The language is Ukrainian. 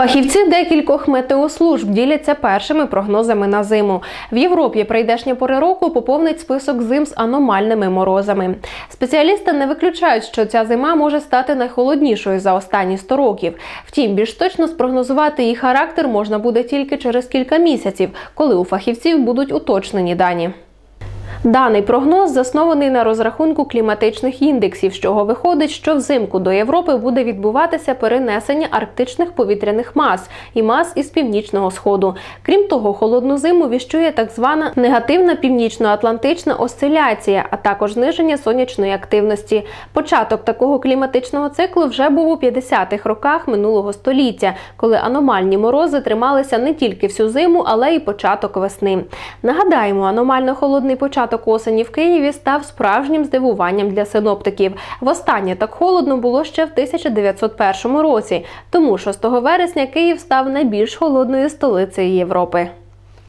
Фахівці декількох метеослужб діляться першими прогнозами на зиму. В Європі прийдешня пори року поповнить список зим з аномальними морозами. Спеціалісти не виключають, що ця зима може стати найхолоднішою за останні 100 років. Втім, більш точно спрогнозувати її характер можна буде тільки через кілька місяців, коли у фахівців будуть уточнені дані. Даний прогноз заснований на розрахунку кліматичних індексів, з чого виходить, що взимку до Європи буде відбуватися перенесення арктичних повітряних мас і мас із північного сходу. Крім того, холодну зиму віщує так звана негативна північно-атлантична осциляція, а також зниження сонячної активності. Початок такого кліматичного циклу вже був у 50-х роках минулого століття, коли аномальні морози трималися не тільки всю зиму, але й початок весни. Нагадаємо, аномально холодний початок початок осені в Києві став справжнім здивуванням для синоптиків. Востаннє так холодно було ще в 1901 році. Тому 6 вересня Київ став найбільш холодною столицею Європи.